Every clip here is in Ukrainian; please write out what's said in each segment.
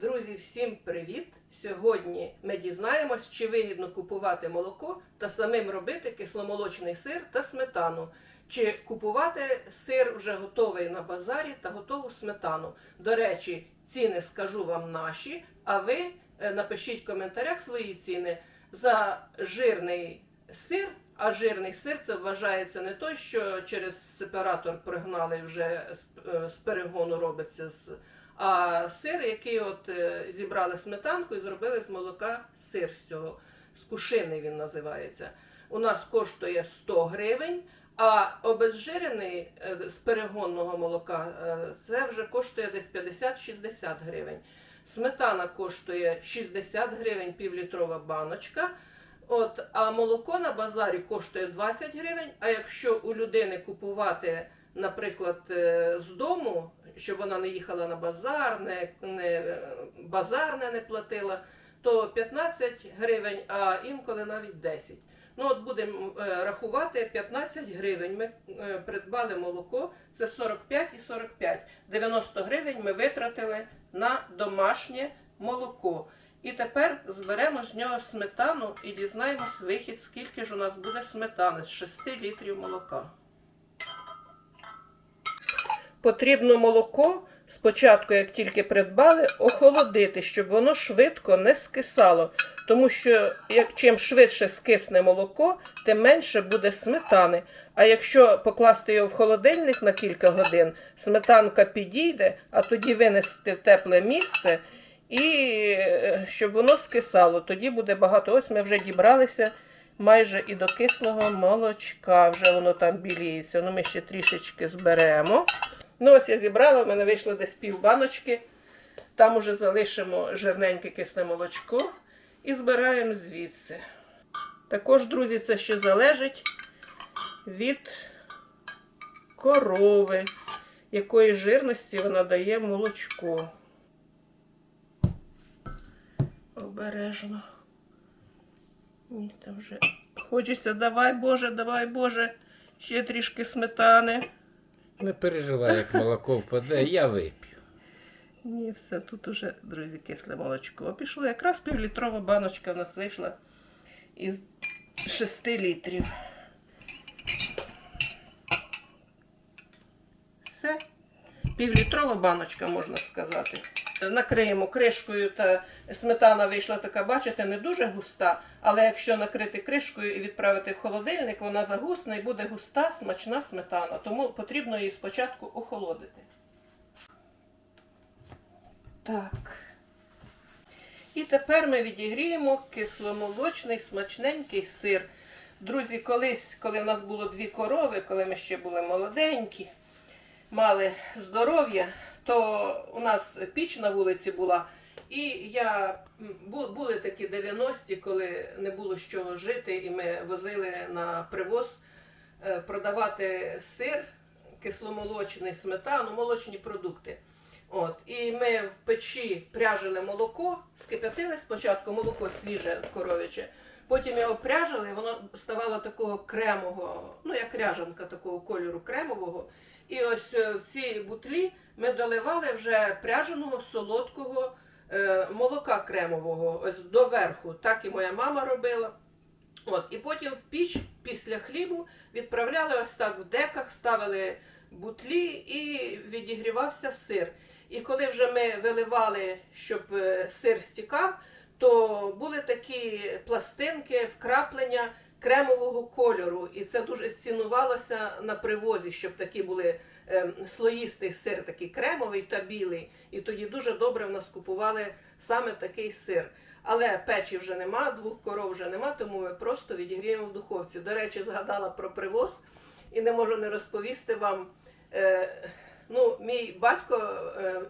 Друзі, всім привіт! Сьогодні ми дізнаємось, чи вигідно купувати молоко та самим робити кисломолочний сир та сметану, чи купувати сир вже готовий на базарі та готову сметану. До речі, ціни скажу вам наші, а ви е, напишіть в коментарях свої ціни за жирний сир. А жирний сир це вважається не той, що через сепаратор пригнали вже е, з перегону робиться з а сир, який от е, зібрали сметанку і зробили з молока сир з цього. З кушини він називається. У нас коштує 100 гривень, а обезжирений е, з перегонного молока е, це вже коштує десь 50-60 гривень. Сметана коштує 60 гривень півлітрова баночка. От, а молоко на базарі коштує 20 гривень. А якщо у людини купувати, наприклад, е, з дому, щоб вона не їхала на базар, не, не е, базарне не платила, то 15 гривень, а інколи навіть 10. Ну от будемо е, рахувати 15 гривень. Ми придбали молоко, це 45 і 45. 90 гривень ми витратили на домашнє молоко. І тепер зберемо з нього сметану і дізнаємось вихід, скільки ж у нас буде сметани з 6 літрів молока. Потрібно молоко спочатку, як тільки придбали, охолодити, щоб воно швидко не скисало. Тому що як чим швидше скисне молоко, тим менше буде сметани. А якщо покласти його в холодильник на кілька годин, сметанка підійде, а тоді винести в тепле місце і е, щоб воно скисало. Тоді буде багато. Ось ми вже дібралися майже і до кислого молочка. Вже воно там біліється. Ну, ми ще трішечки зберемо. Ну, ось я зібрала, в мене вийшло десь пів баночки. Там уже залишимо жирненьке кисне молочко і збираємо звідси. Також, друзі, це ще залежить від корови, якої жирності вона дає молочко. Обережно. Там вже хочеться, давай, Боже, давай, Боже, ще трішки сметани. Не переживай, як молоко впаде, я вип'ю. Ні, все, тут уже, друзі, кисле молочко пішло. Якраз півлітрова баночка в нас вийшла із 6 літрів. Все. Півлітрова баночка, можна сказати. Накриємо кришкою, та сметана вийшла така, бачите, не дуже густа, але якщо накрити кришкою і відправити в холодильник, вона загусне і буде густа, смачна сметана. Тому потрібно її спочатку охолодити. Так. І тепер ми відігріємо кисломолочний смачненький сир. Друзі, колись, коли в нас було дві корови, коли ми ще були молоденькі, мали здоров'я, то у нас піч на вулиці була. І я були такі 90-ті, коли не було з чого жити, і ми возили на привоз е, продавати сир, кисломолочний, сметану, молочні продукти. От, і ми в печі пряжили молоко, скип'ятили спочатку молоко свіже коров'яче, потім його пряжили, воно ставало такого кремового, ну як ряжанка такого кольору кремового. І ось е, в ці бутлі ми доливали вже пряженого солодкого е, молока кремового, ось доверху. Так і моя мама робила. От, і потім в піч після хлібу відправляли ось так в деках, ставили бутлі і відігрівався сир. І коли вже ми виливали, щоб е, сир стікав, то були такі пластинки, вкраплення кремового кольору. І це дуже цінувалося на привозі, щоб такі були ем, слоїстий сир, такий кремовий та білий. І тоді дуже добре в нас купували саме такий сир. Але печі вже нема, двох коров вже нема, тому ми просто відігріємо в духовці. До речі, згадала про привоз і не можу не розповісти вам. Е, ну, мій батько е,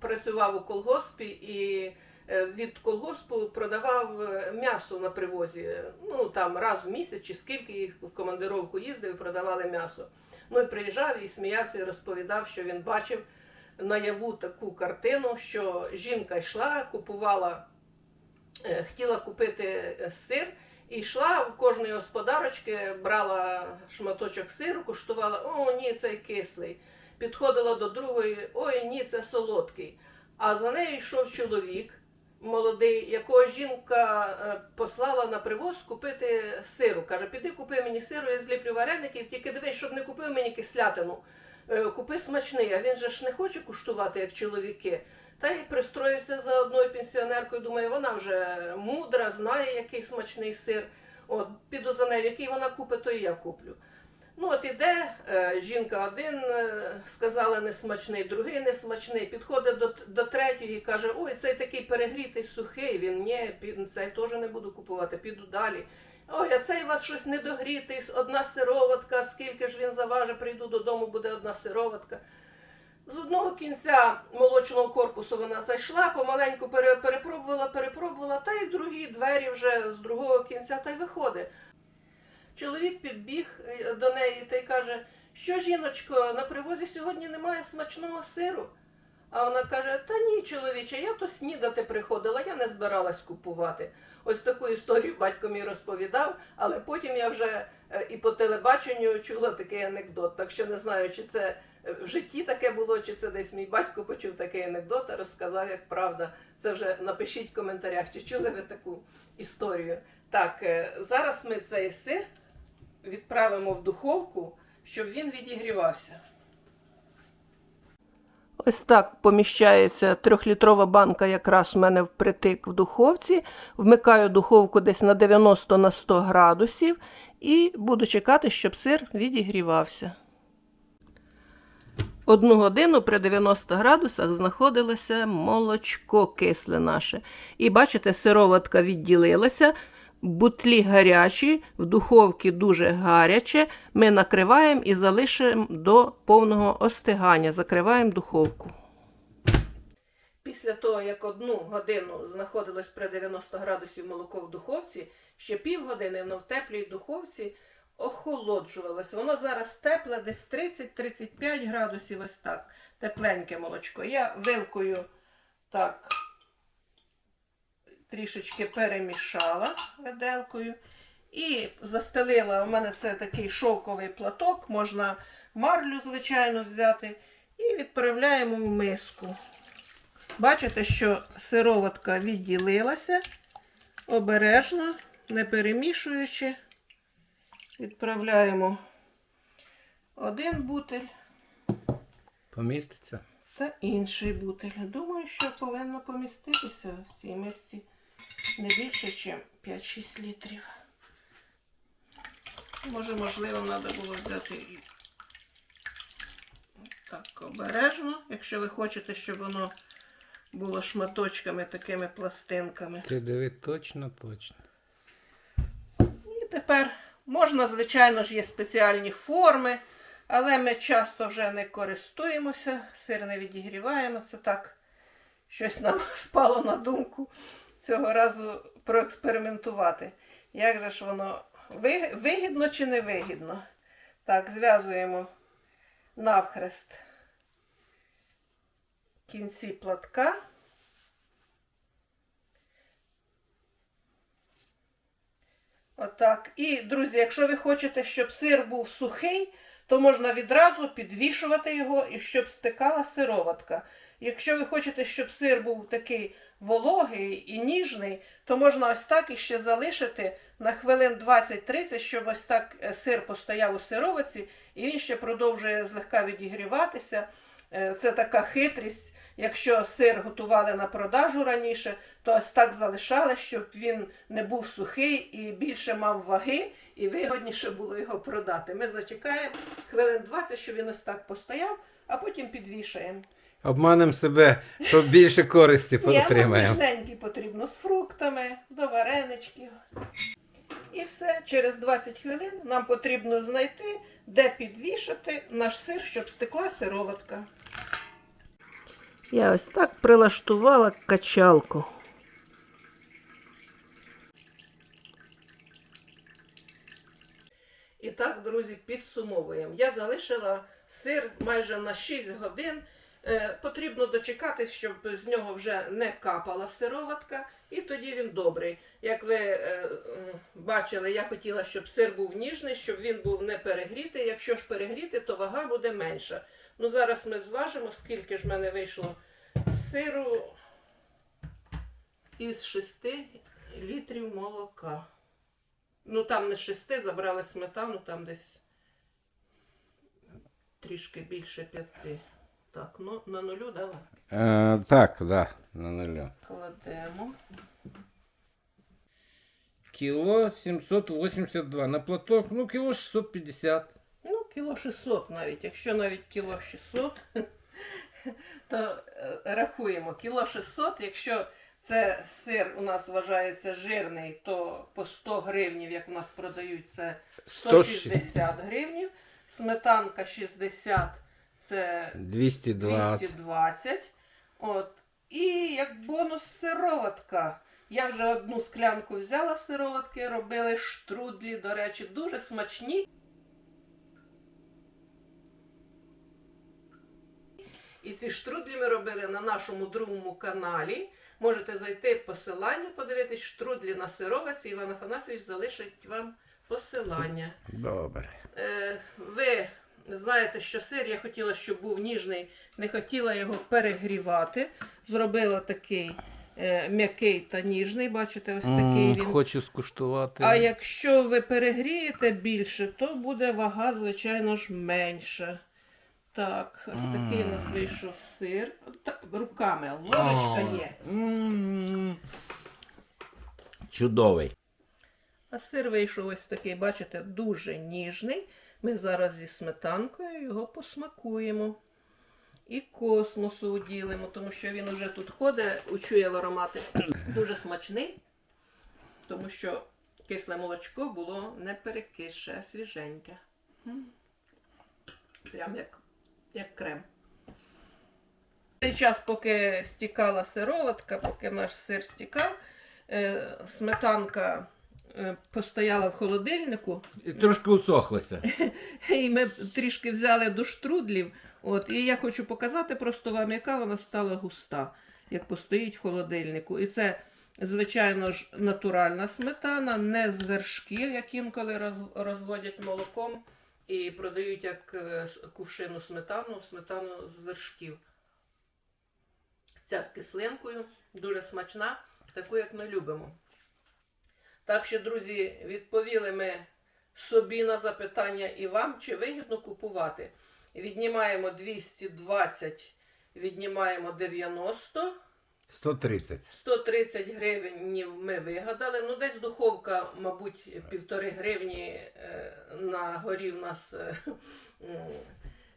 працював у колгоспі і від колгоспу продавав е, м'ясо на привозі. Ну там раз в місяць чи скільки їх в командировку їздив продавали м'ясо. Ну і приїжджав і сміявся і розповідав, що він бачив наяву таку картину, що жінка йшла, купувала е, хотіла купити е, сир і йшла в кожної господарочки, брала шматочок сиру, куштувала, о, ні, цей кислий. Підходила до другої, ой, ні, це солодкий. а за нею йшов чоловік молодий, якого жінка е, послала на привоз купити сиру. Каже, піди купи мені сиру, я зліплю вареників, тільки дивись, щоб не купив мені кислятину. Е, Купи смачний, а він же ж не хоче куштувати, як чоловіки. Та й пристроївся за одною пенсіонеркою. Думаю, вона вже мудра, знає, який смачний сир. От, піду за нею, який вона купить, то і я куплю. Ну, от іде, е, жінка один е, сказала несмачний, другий несмачний. Підходить до, до третього і каже: Ой, цей такий перегрітий сухий. Він ні, цей теж не буду купувати, піду далі. Ой, а цей у вас щось недогрітий, одна сироватка, скільки ж він заважить, прийду додому, буде одна сироватка. З одного кінця молочного корпусу вона зайшла, помаленьку перепробувала, перепробувала, та й другі двері вже з другого кінця та й виходить. Чоловік підбіг е, до неї та й каже, що жіночко, на привозі сьогодні немає смачного сиру. А вона каже: Та ні, чоловіче, я то снідати приходила, я не збиралась купувати. Ось таку історію батько мій розповідав, але потім я вже е, і по телебаченню чула такий анекдот. Так що не знаю, чи це е, в житті таке було, чи це десь мій батько почув такий анекдот, а розказав, як правда. Це вже напишіть в коментарях, чи чули ви таку історію. Так, зараз ми цей сир відправимо в духовку, щоб він відігрівався. Ось так поміщається трьохлітрова банка якраз у мене впритик в духовці. Вмикаю духовку десь на 90 на 100 градусів і буду чекати, щоб сир відігрівався. Одну годину при 90 градусах знаходилося молочко кисле наше. І бачите, сироватка відділилася. Бутлі гарячі, в духовці дуже гаряче. Ми накриваємо і залишимо до повного остигання. Закриваємо духовку. Після того, як одну годину знаходилось при 90 градусів молоко в духовці, ще півгодини воно в теплій духовці охолоджувалось. Воно зараз тепле, десь 30-35 градусів, ось так. Тепленьке молочко. Я вилкою так трішечки перемішала виделкою. І застелила, у мене це такий шовковий платок, можна марлю, звичайно, взяти. І відправляємо в миску. Бачите, що сироватка відділилася обережно, не перемішуючи. Відправляємо один бутиль Поміститься? та інший бутиль. Думаю, що повинно поміститися в цій мисці не більше, ніж 5-6 літрів. Може, можливо, треба було взяти і так обережно, якщо ви хочете, щоб воно було шматочками, такими пластинками. Ти диви точно, точно. І тепер можна, звичайно ж, є спеціальні форми, але ми часто вже не користуємося, сир не відігріваємо. Це так щось нам спало на думку цього разу проекспериментувати. Як же ж воно вигідно чи не вигідно? Так, зв'язуємо навхрест кінці платка. Отак. І, друзі, якщо ви хочете, щоб сир був сухий, то можна відразу підвішувати його і щоб стикала сироватка. Якщо ви хочете, щоб сир був такий вологий і ніжний, то можна ось так іще залишити на хвилин 20-30, щоб ось так е, сир постояв у сировиці, і він ще продовжує злегка відігріватися. Е, Це така хитрість. Якщо сир готували на продажу раніше, то ось так залишали, щоб він не був сухий і більше мав ваги, і вигодніше було його продати. Ми зачекаємо хвилин 20, щоб він ось так постояв, а потім підвішаємо. Обманемо себе, щоб більше користі Ні, отримаємо. ніжненький потрібно з фруктами, до вареничків. І все, через 20 хвилин нам потрібно знайти, де підвішати наш сир, щоб стекла сироватка. Я ось так прилаштувала качалку. І так, друзі, підсумовуємо. Я залишила сир майже на 6 годин. Е, потрібно дочекатись, щоб з нього вже не капала сироватка, і тоді він добрий. Як ви е, бачили, я хотіла, щоб сир був ніжний, щоб він був не перегрітий. Якщо ж перегріти, то вага буде менша. Ну зараз ми зважимо, скільки ж в мене вийшло сиру із 6 літрів молока. Ну там не 6, забрали сметану, там десь трішки більше 5. Так, ну на нулю давай. Е, так, да, на нулю. Кладемо. Кіло 782. На платок, ну, кіло 650. Ну, кіло 600 навіть. Якщо навіть кіло 600, то е, рахуємо. Кіло 600, якщо це сир у нас вважається жирний, то по 100 гривнів, як у нас продають, це 160 гривнів. Сметанка 60 це 220. 220. От. І як бонус сироватка. Я вже одну склянку взяла сироватки, робили штрудлі, до речі, дуже смачні. І ці штрудлі ми робили на нашому другому каналі. Можете зайти в посилання, подивитись штрудлі на сироватці. Іван Афанасович залишить вам посилання. Добре. Е, ви знаєте, що сир я хотіла, щоб був ніжний, не хотіла його перегрівати. Зробила такий е, м'який та ніжний. Бачите, ось такий він. Хочу скуштувати. А якщо ви перегрієте більше, то буде вага, звичайно ж, менша. Так, ось такий у нас вийшов сир. Так, руками, ложечка є. М, Чудовий. А сир вийшов ось такий, бачите, дуже ніжний. Ми зараз зі сметанкою його посмакуємо. І космосу уділимо, тому що він уже тут ходить, учує в аромати. Дуже смачний, тому що кисле молочко було не перекисше, а свіженьке. Прям як, як крем. Цей час, поки стікала сироватка, поки наш сир стікав, е, сметанка постояла в холодильнику, І трошки усохлося. і ми трішки взяли до штрудлів. От, і я хочу показати просто вам, яка вона стала густа, як постоїть в холодильнику. І це, звичайно ж, натуральна сметана, не з вершків, як інколи розводять молоком і продають як е, кувшину сметану, сметану з вершків. Ця з кислинкою, дуже смачна, таку, як ми любимо. Так що, друзі, відповіли ми собі на запитання і вам, чи вигідно купувати. Віднімаємо 220, віднімаємо 90, 130. 130 гривень ми вигадали. Ну, десь духовка, мабуть, півтори гривні е, на горі в нас е,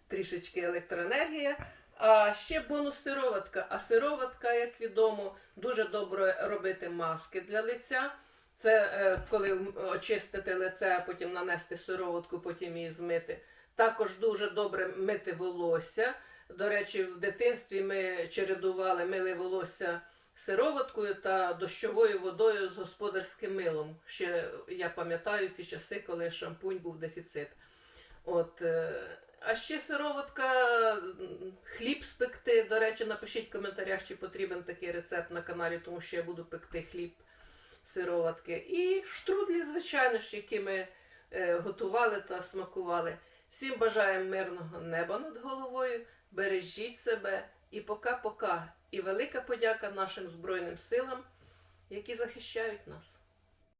трішечки електроенергія. А ще бонус сироватка. А сироватка, як відомо, дуже добре робити маски для лиця. Це е, коли очистити лице, потім нанести сироватку, потім її змити. Також дуже добре мити волосся. До речі, в дитинстві ми чередували мили волосся сироваткою та дощовою водою з господарським милом. Ще я пам'ятаю ці часи, коли шампунь був дефіцит. От, е, а ще сироватка, хліб спекти. До речі, напишіть в коментарях, чи потрібен такий рецепт на каналі, тому що я буду пекти хліб сироватки. І штрудлі, звичайно ж, які ми е, готували та смакували. Всім бажаємо мирного неба над головою. Бережіть себе і пока-пока. І велика подяка нашим Збройним силам, які захищають нас.